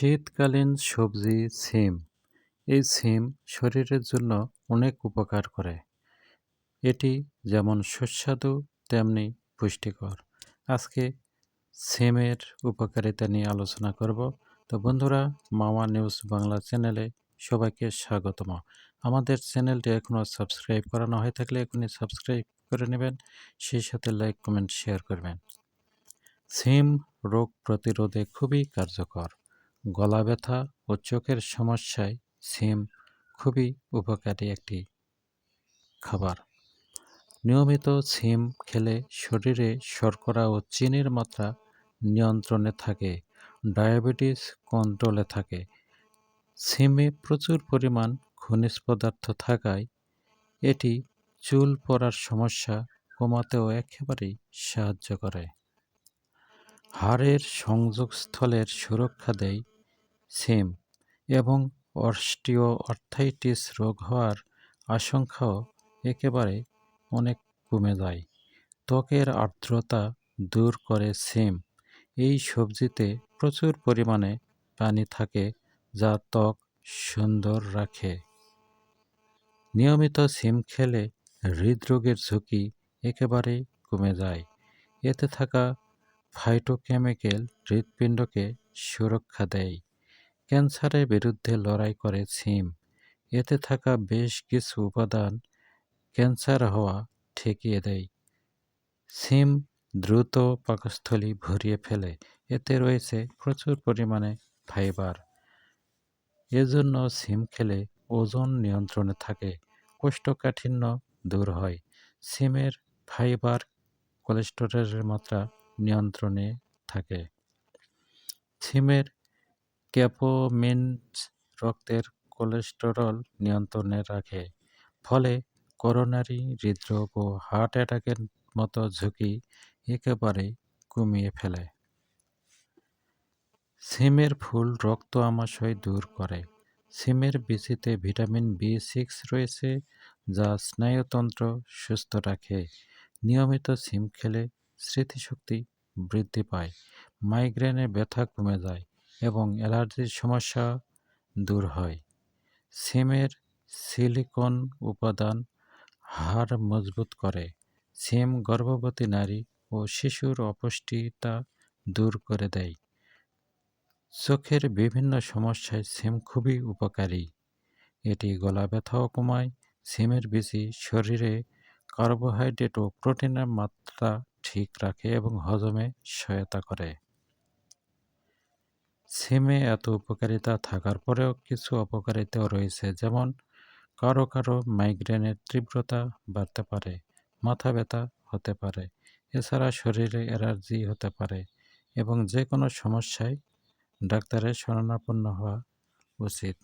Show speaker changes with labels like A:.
A: শীতকালীন সবজি সিম। এই সিম শরীরের জন্য অনেক উপকার করে। এটি যেমন সুস্বাদু, তেমনি পুষ্টিকর। আজকে সিমের উপকারিতা নিয়ে আলোচনা করব। তো বন্ধুরা, মামা নিউজ বাংলা চ্যানেলে সবাইকে স্বাগতম। আমাদের চ্যানেলটি এখনও সাবস্ক্রাইব করানো হয়ে থাকলে এখনই সাবস্ক্রাইব করে নেবেন, সেই সাথে লাইক, কমেন্ট, শেয়ার করবেন। সিম রোগ প্রতিরোধে খুবই কার্যকর। গলা ব্যথা ও চোখের সমস্যায় সিম খুবই উপকারী একটি খাবার। নিয়মিত সিম খেলে শরীরে শর্করা ও চিনির মাত্রা নিয়ন্ত্রণে থাকে, ডায়াবেটিস কন্ট্রোলে থাকে। সিমে প্রচুর পরিমাণ খনিজ পদার্থ থাকায় এটি চুল পড়ার সমস্যা কমাতেও একেবারেই সাহায্য করে। হাড়ের সংযোগস্থলের সুরক্ষা দেয় সিম এবং অস্টিও অর্থাইটিস রোগ হওয়ার আশঙ্কাও একেবারে অনেক কমে যায়। ত্বকের আর্দ্রতা দূর করে সিম। এই সবজিতে প্রচুর পরিমাণে পানি থাকে যা ত্বক সুন্দর রাখে। নিয়মিত সিম খেলে হৃদরোগের ঝুঁকি একেবারে কমে যায়। এতে থাকা ফাইটোকেমিক্যাল হৃৎপিণ্ডকে সুরক্ষা দেয়। ক্যান্সারের বিরুদ্ধে লড়াই করে সিম। এতে থাকা বেশ কিছু উপাদান ক্যান্সার হওয়া ঠেকিয়ে দেয়। সিম দ্রুত পাকস্থলী ভরিয়ে ফেলে। এতে রয়েছে প্রচুর পরিমাণে ফাইবার। এজন্য সিম খেলে ওজন নিয়ন্ত্রণে থাকে, কোষ্ঠকাঠিন্য দূর হয়। সিমের ফাইবার কোলেস্টেরলের মাত্রা নিয়ন্ত্রণে থাকে। সিমের ক্যাপোমিনস রক্তের কোলেস্টেরল নিয়ন্ত্রণে রাখে, ফলে করোনারি হৃদরোগ ও হার্ট অ্যাটাকের মতো ঝুঁকি একেবারে কমিয়ে ফেলে। সিমের ফুল রক্ত আমাশয় দূর করে। সিমের বিচিতে ভিটামিন বি সিক্স রয়েছে, যা স্নায়ুতন্ত্র সুস্থ রাখে। নিয়মিত সিম খেলে স্মৃতিশক্তি বৃদ্ধি পায় মাইগ্রেনের ব্যথা কমে যায় এবং অ্যালার্জির সমস্যা দূর হয়। সিমের সিলিকন উপাদান হাড় মজবুত করে। সিম গর্ভবতী নারী ও শিশুর অপুষ্টিতা দূর করে দেয়। চোখের বিভিন্ন সমস্যায় সিম খুবই উপকারী। এটি গলা ব্যথাও কমায়, সিমের বিচি শরীরে কার্বোহাইড্রেট ও প্রোটিনের মাত্রা ঠিক রাখে এবং হজমে সহায়তা করে। সিমে এত উপকারিতা থাকার পরেও কিছু অপকারিতাও রয়েছে, যেমন কারও কারও মাইগ্রেনের তীব্রতা বাড়তে পারে, মাথা ব্যথা হতে পারে, এছাড়া শরীরে অ্যালার্জি হতে পারে এবং যে কোনো সমস্যায় ডাক্তারের শরণাপন্ন হওয়া উচিত।